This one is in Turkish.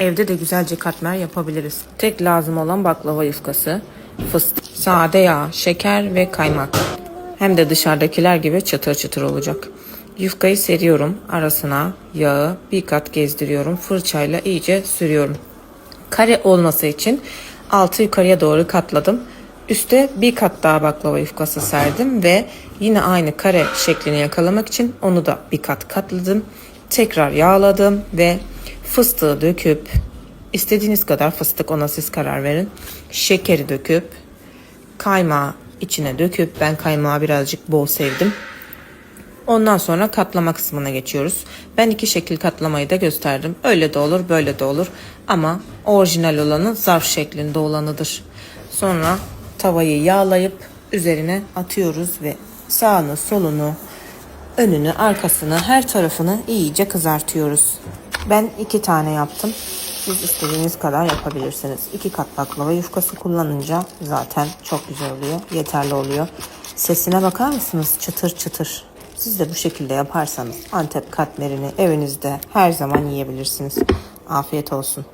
Evde de güzelce katmer yapabiliriz. Tek lazım olan baklava yufkası, fıstık, sade yağ, şeker ve kaymak. Hem de dışarıdakiler gibi çıtır çıtır olacak. Yufkayı seriyorum. Arasına yağı bir kat gezdiriyorum. Fırçayla iyice sürüyorum. Kare olması için altı yukarıya doğru katladım. Üste bir kat daha baklava yufkası serdim ve yine aynı kare şeklini yakalamak için onu da bir kat katladım. Tekrar yağladım ve fıstığı döküp istediğiniz kadar fıstık ona siz karar verin. Şekeri döküp kaymağı içine döküp ben kaymağı birazcık bol sevdim. Ondan sonra katlama kısmına geçiyoruz. Ben iki şekil katlamayı da gösterdim. Öyle de olur, böyle de olur. Ama orijinal olanı zarf şeklinde olanıdır. Sonra tavayı yağlayıp üzerine atıyoruz ve sağını, solunu, önünü, arkasını, her tarafını iyice kızartıyoruz. Ben iki tane yaptım. Siz istediğiniz kadar yapabilirsiniz. İki kat baklava yufkası kullanınca zaten çok güzel oluyor. Yeterli oluyor. Sesine bakar mısınız? Çıtır çıtır. Siz de bu şekilde yaparsanız Antep katmerini evinizde her zaman yiyebilirsiniz. Afiyet olsun.